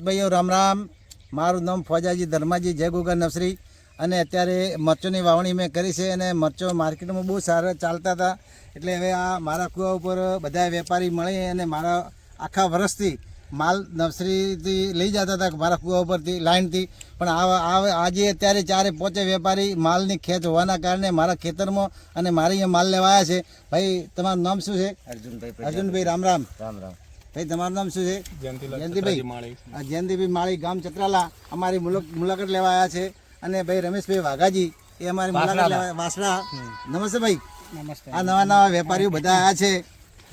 ભાઈઓ રામ રામ. મારું નામ ફોજાજી ધર્માજી જય ગોગા નવસરી અને અત્યારે મરચોની વાવણી મેં કરી છે અને મરચો માર્કેટમાં બહુ સારા ચાલતા હતા. એટલે હવે આ મારા કુવા ઉપર બધા વેપારી મળી અને મારા આખા વર્ષથી માલ નર્સરીથી લઈ જતા હતા મારા કુવા ઉપરથી લાઇનથી પણ આ આ- આજે અત્યારે ચારે પોચે વેપારી માલની ખેંચ હોવાના કારણે મારા ખેતરમાં અને મારે અહીંયા માલ લેવા આવ્યા છે. ભાઈ તમારું નામ શું છે? અર્જુનભાઈ અર્જુનભાઈ રામ રામ. રામ રામ. ભાઈ તમારું નામ શું છે? જયંતિભાઈ. આ જયંતિભાઈ માળી ગામ ચત્રાલા અમારી મુલો- મુલાકાત લેવા આવ્યા છે. અને ભાઈ રમેશભાઈ વાઘાજી એ અમારી મુલાકાત લેવા વાસણા. નમસ્તે ભાઈ. આ નવા નવા વેપારીઓ બધા આવ્યા છે.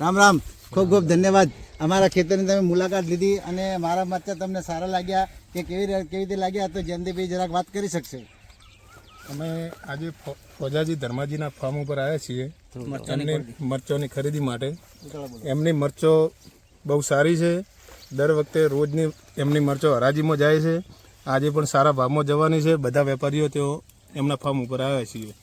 રામ રામ. ખૂબ ખૂબ ધન્યવાદ. અમારા ખેતરની તમે મુલાકાત લીધી અને મારા મત તમને સારા લાગ્યા કે કેવી રીતે કેવી રીતે લાગ્યા તો જયંતિભાઈ જરાક વાત કરી શકશે. અમે આજે ફોજાજી ધર્માજીના ફાર્મ ઉપર આવ્યા છીએ એમની મરચોની ખરીદી. માટે. એમની મરચો બહુ સારી છે. દર વખતે રોજની એમની મરચો હરાજીમાં જાય છે. આજે પણ સારા ભાવમાં જવાની છે. બધા વેપારીઓ તેઓ એમના ફાર્મ ઉપર આવ્યા છીએ.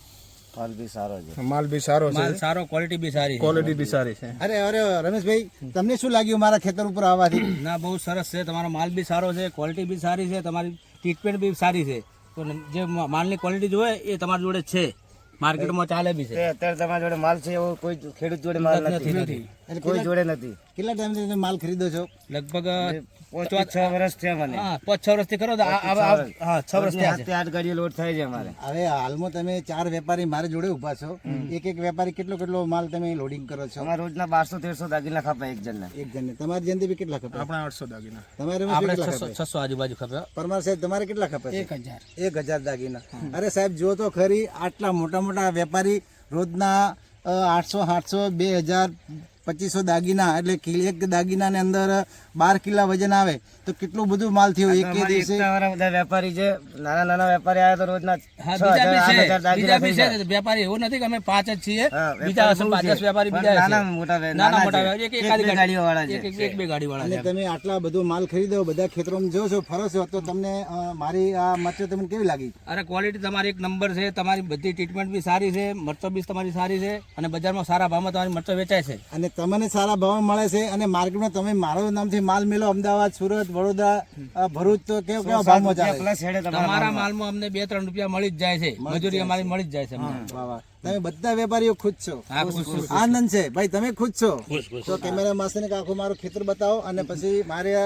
ફળ બી સારો છે. માલ બી સારો છે. સારો ક્વોલિટી બી સારી ક્વોલિટી બી સારી છે. અરે અરે રમેશભાઈ તમને શું લાગ્યું મારા ખેતર ઉપર આવવાથી? ના બહુ સરસ છે. તમારો માલ બી સારો છે ક્વોલિટી બી સારી છે તમારી ટ્રીટમેન્ટ બી સારી છે. તો જે માલની ક્વોલિટી જોઈએ એ તમારી જોડે છે. માર્કેટમાં ચાલે બી છે. અત્યારે તમારા જોડે માલ છે એવો કોઈ ખેડૂત જોડે માલ નથી. કોઈ જોડે નથી. કેટલા ટાઈમથી તમે માલ ખરીદો છો? લગભગ પાંચ છ વર્ષ થયા મને. હા પાંચ છ વર્ષથી કરો હા છ વર્ષ આઠ આઠ ગાડીઓ લોડ થાય છે અમારે. હવે હાલમાં તમે ચાર વેપારી મારે જોડે ઊભા છો. એક એક વેપારી કેટલો કેટલો માલ તમે લોડિંગ કરો છો? અમારે રોજના બારસો તેરસો દાગીના ખપે એક જણને. એક જણને. તમારે બી કેટલા ખપે આપણા આઠસો દાગીના. તમારે આપણે છસો આજુબાજુ ખપે પરમાર સાહેબ તમારે કેટલા ખપે એક હજાર. એક હજાર દાગીના. અરે સાહેબ જો તો ખરી આટલા મોટા મોટા વેપારી રોજના આઠસો આઠસો બે હજાર પચીસો દાગીના એટલે એક દાગીનાની અંદર બાર કિલા વજન આવે તો કેટલું બધું માલ થયું? એક દિવસે બધા વેપારી છે. નાના નાના વેપારી આવે તો રોજના વેપારી એવું નથી કે અમે પાંચ જ છીએ. બીજા પાંચ વેપારી બીજા નાના મોટા નાના મોટા એક એક ગાડીઓ વાળા છે. એક બે ગાડી વાળા તમે આટલા બધો માલ ખરીદો બધા ખેતરોમાં જો છો ફરો છો તો તમને મારી આ મરચો તમને કેવી લાગી? અરે ક્વોલિટી તમારી એક નંબર છે. તમારી બધી ટ્રીટમેન્ટ બી સારી છે. મરચો બી તમારી સારી છે. અને બજારમાં સારા ભાવમાં તમારી મરચો વેચાય છે. અને તમને સારા ભાવ મળે છે અને માર્કેટમાં તમે મારો નામથી માલ મેળો અમદાવાદ સુરત વડોદરા ભરૂચ તો કેવા કેવા ભાવમાં ચાલે? તમારા તમારા માલમાં અમને બે ત્રણ રૂપિયા મળી જ જાય છે. મજૂરી અમારી મળી જ જાય છે. તમે બધા વેપારીઓ ખુશ છો? આનંદ છે. ભાઈ તમે ખુશ છો? તો કેમેરા માસ્ટરને આખું મારું ખેતર બતાવો અને પછી મારે જે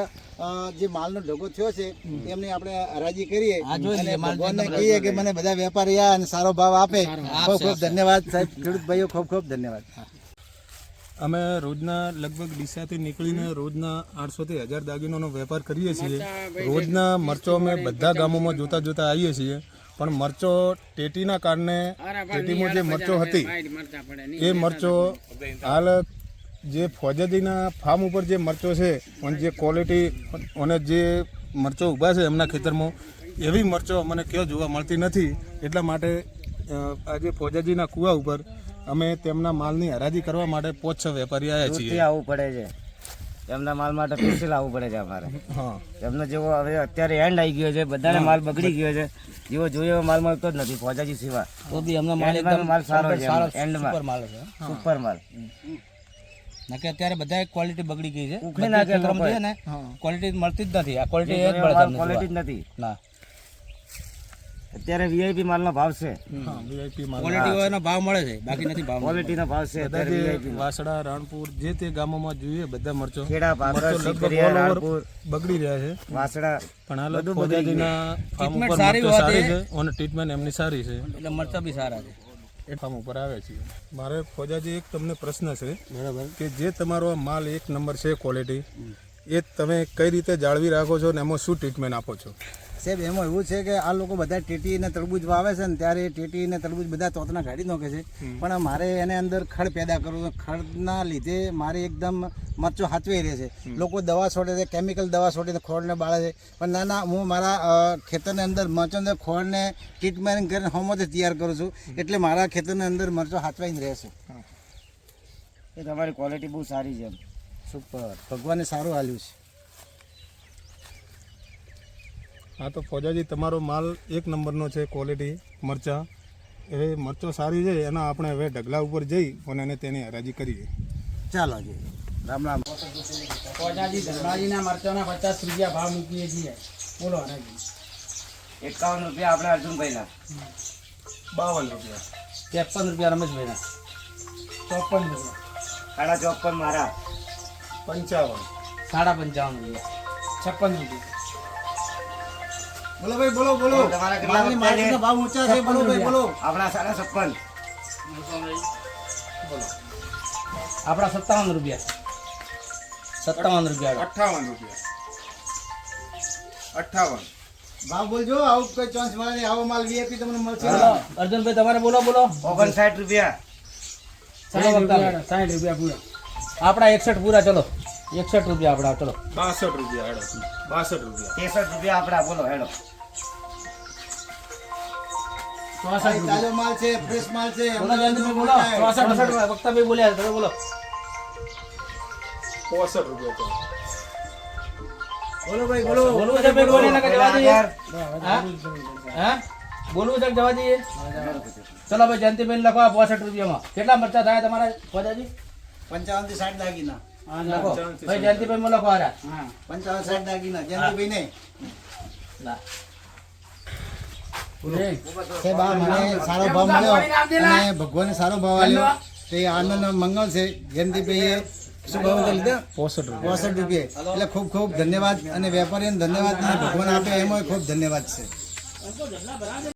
જે માલનો ઢગો થયો છે એમને આપણે હરાજી કરીએ. અને ભગવાનને કહીએ કે મને બધા વેપારી આ અને સારો ભાવ આપે. ખૂબ ખૂબ ધન્યવાદ સાહેબ. ખેડૂત ભાઈઓ ખૂબ ખૂબ ધન્યવાદ. અમે રોજના લગભગ ડીસાથી નીકળીને રોજના આઠસોથી હજાર દાગીનોનો વેપાર કરીએ છીએ. રોજના મરચો અમે બધા ગામોમાં જોતા જોતા આવીએ છીએ. પણ મરચો ટેટીના કારણે ટેટીમાં જે મરચો હતી, એ મરચો હાલ જે ફોજદીના ફાર્મ ઉપર જે મરચો છે અને જે ક્વોલિટી અને જે મરચો ઊભા છે એમના ખેતરમાં, એવી મરચો અમને ક્યાં જોવા મળતી નથી. એટલા માટે આજે ફોજાજીના કૂવા ઉપર અમે તેમના માલની હરાજી કરવા માટે પોચ્છ વેપારી આવ્યા છીએ. આવવું પડે છે. એમના માલ માટે સ્પેશિયલ આવવું પડે છે અમારે. એમનો જેવો હવે અત્યારે એન્ડ આવી ગયો છે બધાને માલ બગડી ગયો છે. જેવો જોઈએ એવો માલ મળતો જ નથી ફોજાજી સિવાય. તો બી એમનો માલ એકદમ માલ સારો છે એન્ડમાં. સુપર માલ છે. સુપર માલ. નકે અત્યારે બધા ક્વોલિટી બગડી ગઈ છે. ઉખડી નાખે ને ક્વોલિટી મળતી જ નથી. આ ક્વોલિટી ક્વોલિટી જ નથી. ના. અત્યારે વીઆઈપી માલનો ભાવ છે. હા વીઆઈપી માલ ક્વોલિટી ભાવ મળે છે બાકી નથી ભાવ ક્વોલિટીનો ભાવ છે અત્યારે વાસડા રાણપુર જે તે ગામોમાં જોઈએ બધા મરચો. ખેડા રાણપુર બગડી રહ્યા છે. વાસડા પણ હાલ બગડી ફોજાજીના ફાર્મ ઉપર સારી છે અને ટ્રીટમેન્ટ એમની સારી છે. એટલે મરચા બી સારા છે. એ ફાર્મ ઉપર આવે છે. મારે ફોજાજી એક તમને પ્રશ્ન છે બરાબર. કે જે તમારો માલ એક નંબર છે ક્વોલિટી એ તમે કઈ રીતે જાળવી રાખો છો ને એમાં શું ટ્રીટમેન્ટ આપો છો? સાહેબ એમાં એવું છે કે આ લોકો બધા ટેટી અને તરબૂજ વાવે છે ને ત્યારે ટેટી અને તરબૂજ બધા તોતના કાઢી નાખે છે. પણ મારે એને અંદર ખડ પેદા કરવું છે. ખડના લીધે મારે એકદમ મરચો હાચવાઈ રહે છે. લોકો દવા છોડે છે કેમિકલ દવા છોડીને ખોળને બાળે છે. પણ ના ના હું મારા ખેતરની અંદર મરચોને ખોળને ટ્રીટમેન્ટ કરીને હોમોથી તૈયાર કરું છું. એટલે મારા ખેતરની અંદર મરચો હાચવાઈને રહે છે. એ તમારી ક્વોલિટી બહુ સારી છે સુપર. ભગવાને સારું હાલ્યું છે. હા તો ફોજાજી તમારો માલ એક નંબરનો છે ક્વોલિટી મરચાં. એ મરચો સારી છે એના આપણે હવે ઢગલા ઉપર જઈ અને એને તેની હરાજી કરીએ. ચાલો જી. રામ રામ. ફોજાજી ધર્માજીના મરચાના પચાસ રૂપિયા ભાવ મૂકીએ છીએ. બોલો હરાજી. એકાવન રૂપિયા આપણે અર્જુનભાઈના. બાવન રૂપિયા. ત્રેપન રૂપિયા રમેશભાઈના. ચોપન રૂપિયા. સાડા ચોપન મારા. પંચાવન. સાડા પંચાવન રૂપિયા. છપ્પન રૂપિયા. બોલો ભાઈ બોલો બોલો. તમારા કેટલા? માર્કેટના ભાવ ઊંચા છે. બોલો ભાઈ બોલો. આપણા સાડા છપ્પન. આપણા સત્તાવન રૂપિયા. સત્તાવન રૂપિયા અઠાવન રૂપિયા. અઠાવન ભાવ બોલજો આવું કોઈ ચાન્સ મળે નહીં. આવો માલ વીઆઈપી તમને મળશે. અર્જુનભાઈ તમારે બોલો બોલો. ઓગણસાઠ સાઠ રૂપિયા સાઠ રૂપિયા પૂરા. આપણા એકસઠ પૂરા ચલો. એકસઠ રૂપિયા આપણા ચલો. બાસઠ રૂપિયા હેડો બાસઠ રૂપિયા. ત્રેસઠ રૂપિયા આપણા બોલો હેડો. ચોસઠ ભાઈ, રૂપિયા. તાજો માલ છે ફ્રેશ માલ છે બોલો જયંતિભાઈ બોલો. ચોસઠ ચોસઠ વક્તાભાઈ બોલ્યા તમે બોલો. પોસઠ રૂપિયા ચાલો બોલો ભાઈ બોલો. બોલવું છે ભાઈ બોલે જવા દઈએ? હા? હા? બોલવું છે જવા દઈએ? ચલો ભાઈ જયંતિભાઈ લખો પોસઠ રૂપિયામાં. કેટલા મરચા થાય તમારા ફોજાજી? પંચાવનથી સાઠ દાગીના. ભાઈ જયંતિભાઈ પંચાવન સાઠ દાગીના. જયંતિભાઈ ના સારો ભાવ મળ્યો. અને ભગવાને સારો ભાવ આવ્યો તે આનંદ મંગળ છે. જયંતિભાઈએ શું ભાવ લીધા? પોસઠ પોસઠ રૂપિયા. એટલે ખૂબ ખૂબ ધન્યવાદ અને વેપારીને ધન્યવાદ. ભગવાન આપે એમાં ખૂબ ધન્યવાદ છે.